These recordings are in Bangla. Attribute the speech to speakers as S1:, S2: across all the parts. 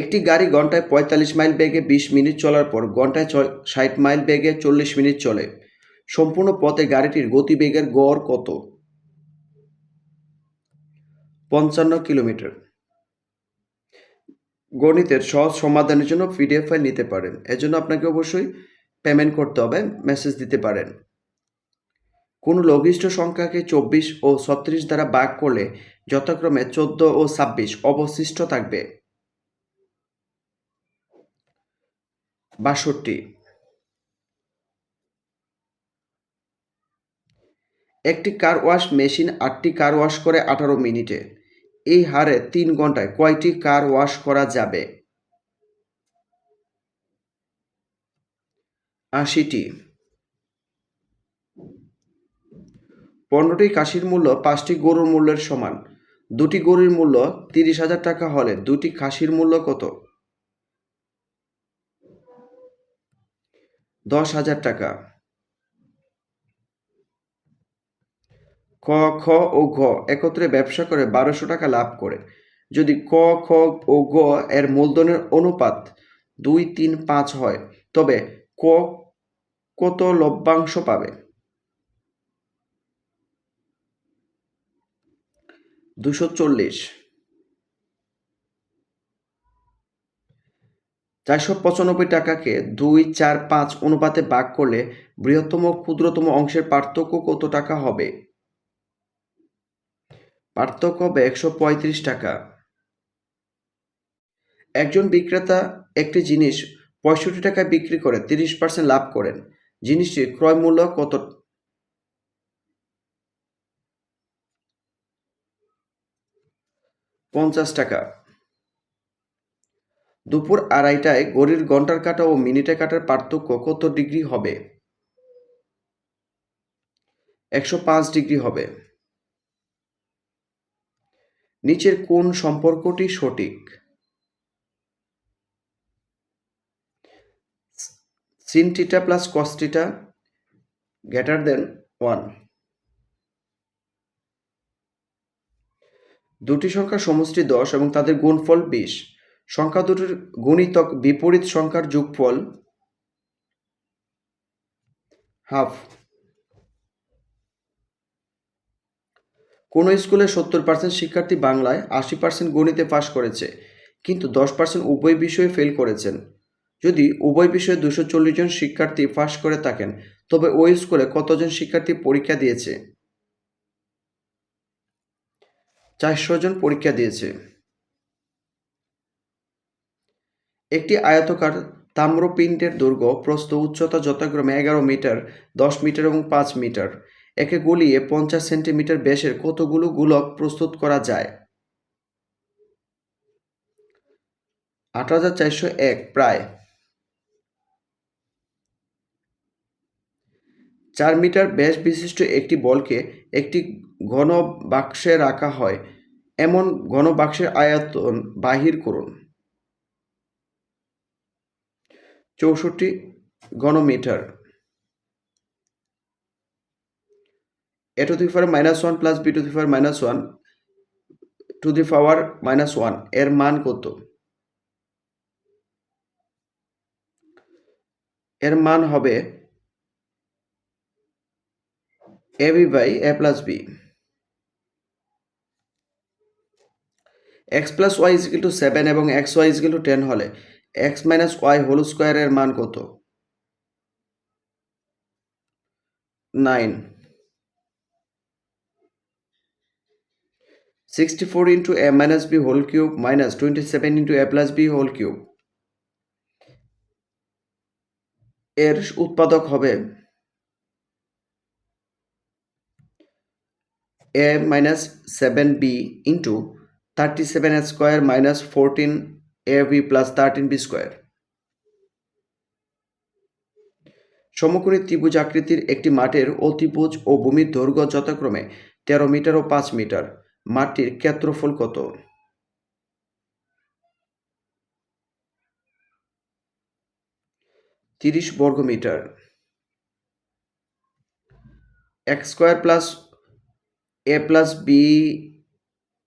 S1: একটি গাড়ি ঘন্টায় পঁয়তাল্লিশ মাইল বেগে বিশ মিনিট চলার পর ঘন্টায় ষাট মাইল বেগে চল্লিশ মিনিট চলে। সম্পূর্ণ পথে গাড়িটির গতিবেগের গড় কত? পঞ্চান্ন কিলোমিটার। গণিতের সহজ সমাধানের জন্য পিডিএফ ফাইল নিতে পারেন। এজন্য আপনাকে অবশ্যই পেমেন্ট করতে হবে, মেসেজ দিতে পারেন। কোনো লঘিষ্ঠ সংখ্যাকে চব্বিশ ও ছত্রিশ দ্বারা ভাগ করলে যথাক্রমে চোদ্দ ও ছাব্বিশ অবশিষ্ট থাকবে। বাষট্টি। একটি কার ওয়াশ মেশিন আটটি কার ওয়াশ করে আঠারো মিনিটে। এই হারে তিন ঘন্টায় কয়টি কার ওয়াশ করা যাবে? আশিটি। পনেরোটি কাশির মূল্য পাঁচটি গরুর মূল্যের সমান। দুটি গরুর মূল্য তিরিশ হাজার টাকা হলে দুটি খাসির মূল্য কত? দশ হাজার টাকা। ক, খ ও ঘ একত্রে ব্যবসা করে বারোশো টাকা লাভ করে। যদি ক, খ ও গ এর মূলধনের অনুপাত দুই, তিন, পাঁচ হয়, তবে ক কত লভ্যাংশ পাবে? দুশো চল্লিশ। চারশো পঁচানব্বই টাকাকে দুই, চার, পাঁচ অনুপাতে ভাগ করলে বৃহত্তম, ক্ষুদ্রতম অংশের পার্থক্য কত টাকা হবে? পার্থক্য হবে একশো পঁয়ত্রিশ টাকা। একজন বিক্রেতা একটি জিনিস পঁয়ষট্টি টাকায় বিক্রি করে তিরিশ পার্সেন্ট লাভ করেন। জিনিসটির ক্রয় মূল্য কত? পঞ্চাশ টাকা। দুপুর আড়াইটায় ঘড়ির ঘণ্টার কাটা ও মিনিটে কাটার পার্থক্য কত ডিগ্রি হবে? একশো পাঁচ ডিগ্রি হবে। নিচের কোন সম্পর্কটি সঠিক? Sin theta plus cos theta greater than one দুটি সংখ্যার সমষ্টি দশ এবং তাদের গুণফল বিশ। সংখ্যা দুটির গুণিতক বিপরীত সংখ্যার যোগফল হাফ। কোনো স্কুলে সত্তর পার্সেন্ট শিক্ষার্থী বাংলায় আশি পার্সেন্ট গণিতে পাশ করেছে, কিন্তু দশ পার্সেন্ট উভয় বিষয়ে ফেল করেছেন। যদি উভয় বিষয়ে দুশো চল্লিশ জন শিক্ষার্থী পাশ করে থাকেন, তবে ওই স্কুলে কতজন শিক্ষার্থী পরীক্ষা দিয়েছে? চারশো জন পরীক্ষা দিয়েছে। একটি আয়তকার তাম্রপিণ্ডের দৈর্ঘ্য প্রস্থ উচ্চতা যথাক্রমে এগারো মিটার, দশ মিটার এবং পাঁচ মিটার। একে গলিয়ে পঞ্চাশ সেন্টিমিটার ব্যাসের কতগুলো গোলক প্রস্তুত করা যায়? আট হাজার চারশো এক, প্রায় চার মিটার ব্যাস বিশিষ্ট একটি বলকে একটি ঘন বাক্সে রাখা হয়। এমন ঘন বাক্সের আয়তন বাহির করুন। চৌষট্টি ঘনমিটার। A to the power minus one plus B to the power minus one to the power minus ওয়ানের মান কত? এর মান হবে A B by A plus B X plus Y equal to seven এবং X Y equal to ten হলে এক্স মাইনাস ওয়াই হোল স্কোয়ারের মান কত? Nine. Sixty four into A minus B whole cube minus twenty seven into A plus B whole cube এর উৎপাদক হবে A minus seven B into thirty seven square minus fourteen A B plus thirteen B square সমকোণী ত্রিভুজ আকৃতির একটি মাঠের অতিভুজ ও ভূমির দৈর্ঘ্য যথাক্রমে তেরো মিটার ও পাঁচ মিটার। মাঠটির ক্ষেত্রফল কত? তিরিশ বর্গ metre. X square plus A plus B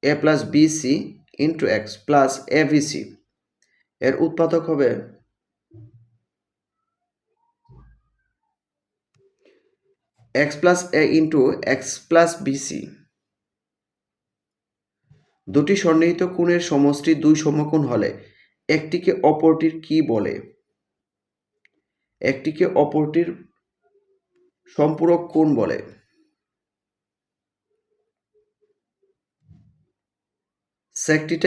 S1: A plus BC into X plus A BC এর উৎপাদক হবে? X plus A into X plus BC দুটি সন্নিহিত কোণের সমষ্টি দুই সমকোণ হলে একটিকে অপরটির কি বলে? একটিকে অপরটির সম্পূরক কোণ বলে।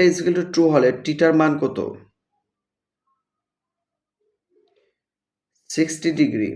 S1: ইজ টু ট্রু হলে টিটার মান কত? Sixty degree.